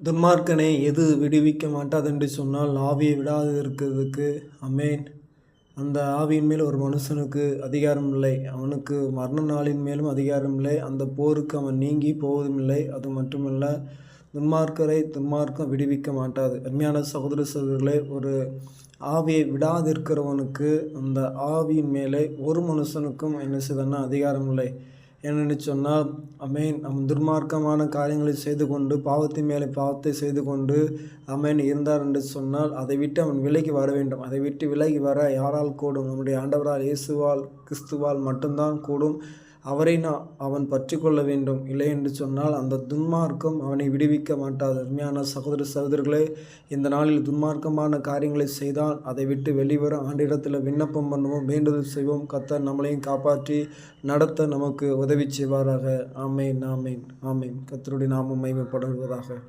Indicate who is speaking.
Speaker 1: துன்மார்க்கனை எது விடுவிக்க மாட்டாது என்று சொன்னால் ஆவியை விடாது இருக்கிறதுக்கு அமேன் அந்த ஆவியின் மேல் ஒரு மனுஷனுக்கு அதிகாரம் இல்லை அவனுக்கு மரண நாளின் மேலும் அதிகாரம் இல்லை அந்த போருக்கு அவன் நீங்கி போவதும் இல்லை அது மட்டுமல்ல துன்மார்க்கரை துன்மார்க்கம் விடுவிக்க மாட்டாது. அருமையான சகோதர சகோதரர்களே ஒரு ஆவியை விடாதிருக்கிறவனுக்கு அந்த ஆவியின் மேலே ஒரு மனுஷனுக்கும் என்ன செய்தன்னா அதிகாரம் இல்லை ஏனென்று சொன்னால் அமேன். அவன் துர்மார்க்கமான காரியங்களை செய்து கொண்டு பாவத்தின் மேலே பாவத்தை செய்து கொண்டு அமேன் இருந்தார் என்று சொன்னால் அதை விட்டு அவன் விலகி வர வேண்டும். அதை விட்டு விலகி வர யாரால் கூடும்? நம்முடைய ஆண்டவரால் இயேசுவால் கிறிஸ்துவால் மட்டும்தான் கூடும். அவரை நான் அவன் பற்றி கொள்ள வேண்டும். இல்லை என்று சொன்னால் அந்த துன்மார்க்கம் அவனை விடுவிக்க மாட்டாது. அருமையான சகோதர சகோதரர்களே இந்த நாளில் துன்மார்க்கமான காரியங்களை செய்தால் அதை விட்டு வெளிவர ஆண்டிடத்தில் விண்ணப்பம் பண்ணுவோம் வேண்டுதல் செய்வோம். கத்த நம்மளையும் காப்பாற்றி நடத்த நமக்கு உதவி செய்வாராக. ஆமேன் ஆமேன் ஆமேன். கத்தருடைய நாமம் மைமைப்படுவதாக